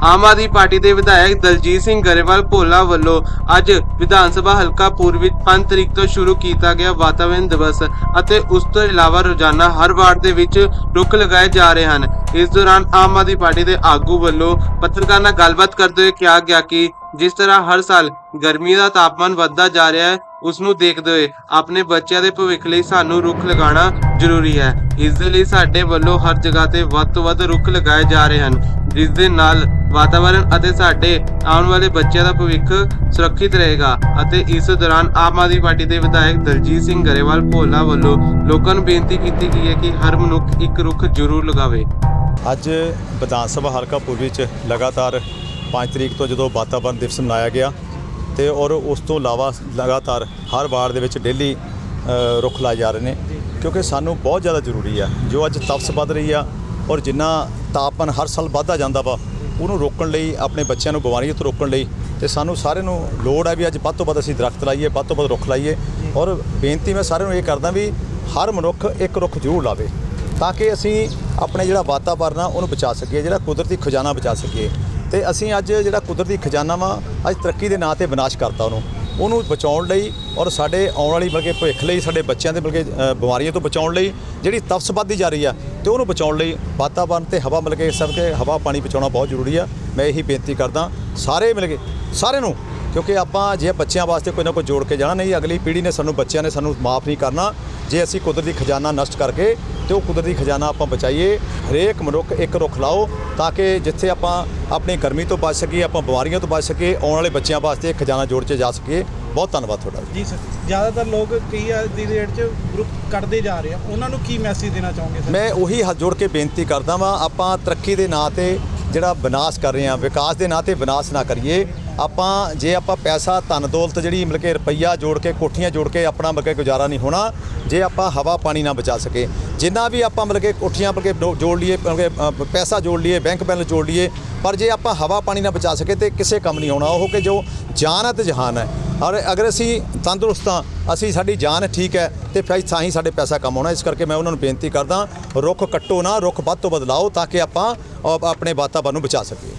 Aam Aadmi party ਦੇ ਵਿਧਾਇਕ ਦਲਜੀਤ ਸਿੰਘ ਗਰੇਵਾਲ ਭੋਲਾ ਵੱਲੋਂ ਅੱਜ ਵਿਧਾਨ ਸਭਾ ਹਲਕਾ ਪੂਰਬੀ ਵਿੱਚ 5 ਤਰੀਕ ਤੋਂ ਸ਼ੁਰੂ ਕੀਤਾ ਗਿਆ ਵਾਤਾਵਰਣ ਦਿਵਸ ਅਤੇ ਉਸ ਤੋਂ ਇਲਾਵਾ ਰੋਜ਼ਾਨਾ ਹਰ ਵਾਰਡ ਦੇ ਵਿੱਚ ਰੁੱਖ ਲਗਾਏ ਜਾ ਰਹੇ ਹਨ। ਇਸ ਦੌਰਾਨ ਆਮ ਆਦਮੀ ਪਾਰਟੀ ਦੇ ਆਗੂ ਵੱਲੋਂ ਪੱਤਰਕਾਰਾਂ ਨਾਲ ਗੱਲਬਾਤ ਕਰਦੇ ਹੋਏ ਕਿਹਾ ਗਿਆ ਕਿ ਜਿਸ ਤਰ੍ਹਾਂ ਹਰ ਸਾਲ ਗਰਮੀ ਦਾ ਤਾਪਮਾਨ ਵੱਧਦਾ ਜਾ ਰਿਹਾ ਹੈ, ਉਸ ਨੂੰ ਦੇਖਦੇ ਹੋਏ ਆਪਣੇ ਬੱਚਿਆਂ ਦੇ ਭਵਿੱਖ ਲਈ ਸਾਨੂੰ ਰੁੱਖ ਲਗਾਉਣਾ ਜ਼ਰੂਰੀ ਹੈ। ਇਸ ਦੇ ਲਈ ਸਾਡੇ ਵੱਲੋਂ ਹਰ ਜਗ੍ਹਾ ਤੇ ਵੱਧ ਤੋਂ ਵੱਧ ਰੁੱਖ ਲਗਾਏ ਜਾ ਰਹੇ ਹਨ, ਜਿਸ ਦੇ ਨਾਲ ਵਾਤਾਵਰਣ ਅਤੇ ਸਾਡੇ ਆਉਣ ਵਾਲੇ ਬੱਚਿਆਂ ਦਾ ਭਵਿੱਖ ਸੁਰੱਖਿਅਤ ਰਹੇਗਾ ਅਤੇ ਇਸ ਦੌਰਾਨ ਆਮ ਆਦਮੀ ਪਾਰਟੀ ਦੇ ਵਿਧਾਇਕ ਦਲਜੀਤ ਸਿੰਘ ਗਰੇਵਾਲ ਭੋਲਾ ਵੱਲੋਂ ਲੋਕਾਂ ਨੂੰ ਬੇਨਤੀ ਕੀਤੀ ਗਈ ਹੈ ਕਿ ਹਰ ਮਨੁੱਖ ਇੱਕ ਰੁੱਖ ਜ਼ਰੂਰ ਲਗਾਵੇ। ਅੱਜ ਵਿਧਾਨ ਸਭਾ ਹਲਕਾ ਪੂਰਬੀ ਚ ਲਗਾਤਾਰ 5 ਤਰੀਕ ਤੋਂ ਜਦੋਂ ਵਾਤਾਵਰਣ ਦਿਵਸ ਮਨਾਇਆ ਗਿਆ ਤੇ ਔਰ ਉਸ ਤੋਂ ਇਲਾਵਾ ਲਗਾਤਾਰ ਹਰ ਵਾਰ ਦੇ ਵਿੱਚ ਡੇਲੀ ਰੁੱਖ ਲਾਏ ਜਾ ਰਹੇ ਨੇ ਕਿਉਂਕਿ ਸਾਨੂੰ ਬਹੁਤ ਜ਼ਿਆਦਾ ਜ਼ਰੂਰੀ ਆ। ਜੋ ਅੱਜ ਤਪਸ ਵੱਧ ਰਹੀ ਆ ਔਰ ਜਿੰਨਾ ਤਾਪਮਾਨ ਹਰ ਸਾਲ ਵੱਧਦਾ ਜਾਂਦਾ ਵਾ ਉਹਨੂੰ ਰੋਕਣ ਲਈ, ਆਪਣੇ ਬੱਚਿਆਂ ਨੂੰ ਬਿਮਾਰੀਆਂ ਤੋਂ ਰੋਕਣ ਲਈ ਤੇ ਸਾਨੂੰ ਸਾਰਿਆਂ ਨੂੰ ਲੋੜ ਹੈ ਵੀ ਅੱਜ ਵੱਧ ਤੋਂ ਵੱਧ ਅਸੀਂ ਦਰਖਤ ਲਾਈਏ, ਵੱਧ ਤੋਂ ਵੱਧ ਰੁੱਖ ਲਾਈਏ ਔਰ ਬੇਨਤੀ ਮੈਂ ਸਾਰਿਆਂ ਨੂੰ ਇਹ ਕਰਦਾ ਵੀ ਹਰ ਮਨੁੱਖ ਇੱਕ ਰੁੱਖ ਜ਼ਰੂਰ ਲਾਵੇ ਤਾਂ ਕਿ ਅਸੀਂ ਆਪਣੇ ਜਿਹੜਾ ਵਾਤਾਵਰਨ ਆ ਉਹਨੂੰ ਬਚਾ ਸਕੀਏ, ਜਿਹੜਾ ਕੁਦਰਤੀ ਖਜ਼ਾਨਾ ਬਚਾ ਸਕੀਏ ਤੇ ਅਸੀਂ ਅੱਜ ਜਿਹੜਾ ਕੁਦਰਤੀ ਖਜ਼ਾਨਾ ਵਾ, ਅੱਜ ਤਰੱਕੀ ਦੇ ਨਾਂ ਤੇ ਵਿਨਾਸ਼ ਕਰਤਾ ਉਹਨੂੰ। ਉਹਨੂੰ ਬਚਾਉਣ ਲਈ ਔਰ ਸਾਡੇ ਆਉਣ ਵਾਲੀ ਬਲਕਿ ਭਵਿੱਖ ਲਈ, ਸਾਡੇ ਬੱਚਿਆਂ ਦੇ ਬਲਕਿ ਬਿਮਾਰੀਆਂ ਤੋਂ ਬਚਾਉਣ ਲਈ ਜਿਹੜੀ ਤਪਸ ਵੱਧਦੀ ਜਾ ਰਹੀ ਆ ਤੇ ਉਹਨੂੰ ਬਚਾਉਣ ਲਈ ਵਾਤਾਵਰਨ ਤੇ ਹਵਾ ਮਿਲ ਕੇ ਸਭ ਕੇ ਹਵਾ ਪਾਣੀ ਬਚਾਉਣਾ ਬਹੁਤ ਜ਼ਰੂਰੀ ਆ। ਮੈਂ ਇਹੀ ਬੇਨਤੀ ਕਰਦਾ, ਸਾਰੇ ਮਿਲ ਕੇ, ਸਾਰਿਆਂ ਨੂੰ ਕਿਉਂਕਿ ਆਪਾਂ ਜੇ ਬੱਚਿਆਂ ਵਾਸਤੇ ਕੋਈ ਨਾ ਕੋਈ ਜੋੜ ਕੇ ਜਾਣਾ ਨਹੀਂ ਅਗਲੀ ਪੀੜ੍ਹੀ ਨੇ ਸਾਨੂੰ ਬੱਚਿਆਂ ਨੇ ਸਾਨੂੰ ਮਾਫ ਨਹੀਂ ਕਰਨਾ। ਜੇ ਅਸੀਂ ਕੁਦਰਤੀ ਖਜ਼ਾਨਾ ਨਸ਼ਟ ਕਰਕੇ ਤੇ ਉਹ ਕੁਦਰਤੀ ਖਜ਼ਾਨਾ ਆਪਾਂ ਬਚਾਈਏ ਹਰੇਕ ਮਨੁੱਖ ਇੱਕ ਰੁੱਖ ਲਾਓ ਤਾਂ ਕਿ ਜਿੱਥੇ ਆਪਾਂ ਆਪਣੀ ਗਰਮੀ ਤੋਂ ਬਚ ਸਕੀਏ ਆਪਾਂ ਬਿਮਾਰੀਆਂ ਤੋਂ ਬਚ ਸਕੀਏ ਆਉਣ ਵਾਲੇ ਬੱਚਿਆਂ ਵਾਸਤੇ ਖਜ਼ਾਨਾ ਜੋੜ ਕੇ ਜਾ ਸਕੀਏ। ਬਹੁਤ ਧੰਨਵਾਦ ਤੁਹਾਡਾ ਜੀ। ਸਰ ਜ਼ਿਆਦਾਤਰ ਲੋਕ ਕਈ ਅੱਜ ਦੀ ਡੇਟ 'ਚ ਰੁੱਖ ਕੱਟਦੇ ਜਾ ਰਹੇ ਆ। ਉਹਨਾਂ ਨੂੰ ਕੀ ਮੈਸੇਜ ਦੇਣਾ ਚਾਹੋਗੇ ਸਰ? ਮੈਂ ਉਹੀ ਹੱਥ ਜੋੜ ਕੇ ਬੇਨਤੀ ਕਰਦਾ ਵਾਂ ਆਪਾਂ ਤਰੱਕੀ ਦੇ ਨਾਂ ਤੇ ਜਿਹੜਾ ਵਿਨਾਸ਼ ਕਰ ਰਹੇ ਹਾਂ, ਵਿਕਾਸ ਦੇ ਨਾਂ ਤੇ ਵਿਨਾਸ਼ ਨਾ ਕਰੀਏ। ਆਪਾਂ, ਜੇ ਆਪਾਂ ਪੈਸਾ, ਧਨ, ਦੌਲਤ ਜਿਹੜੀ ਮਤਲਬ ਕਿ ਰੁਪਈਆ ਜੋੜ ਕੇ, ਕੋਠੀਆਂ ਜੋੜ ਕੇ ਆਪਣਾ ਮਤਲਬ ਕਿ ਗੁਜ਼ਾਰਾ ਨਹੀਂ ਹੋਣਾ, ਜੇ ਆਪਾਂ ਹਵਾ, ਪਾਣੀ ਨਾ ਬਚਾ ਸਕੇ ਜਿੰਨਾ ਵੀ ਆਪਾਂ ਮਤਲਬ ਕਿ ਕੋਠੀਆਂ ਮਤਲਬ ਕਿ ਜੋੜ ਲਈਏ, ਮਤਲਬ ਕਿ ਪੈਸਾ ਜੋੜ ਲਈਏ, ਬੈਂਕ ਬੈਲੈਂਸ ਜੋੜ ਲਈਏ, ਪਰ ਜੇ ਆਪਾਂ ਹਵਾ, ਪਾਣੀ ਨਾ ਬਚਾ ਸਕੇ ਤੇ ਕਿਸੇ ਕੰਮ ਨਹੀਂ ਆਉਣਾ ਉਹ ਕਿ ਜੋ ਜਾਨ ਹੈ ਤੇ ਜਹਾਨ ਹੈ ਔਰ ਅਗਰ ਅਸੀਂ ਤੰਦਰੁਸਤ ਹਾਂ, ਅਸੀਂ ਸਾਡੀ ਜਾਨ ਠੀਕ ਹੈ ਤੇ ਫਿਰ ਤਾਂ ਹੀ ਸਾਡੇ ਪੈਸਾ ਕਮਾਉਣਾ ਇਸ ਕਰਕੇ ਮੈਂ ਉਹਨਾਂ ਨੂੰ ਬੇਨਤੀ ਕਰਦਾ, ਰੁੱਖ ਕੱਟੋ ਨਾ, ਰੁੱਖ ਵੱਧ ਤੋਂ ਵੱਧ ਲਾਓ ਤਾਂ ਕਿ ਆਪਾਂ ਆਪਣੇ ਵਾਤਾਵਰਨ ਨੂੰ ਬਚਾ ਸਕੀਏ।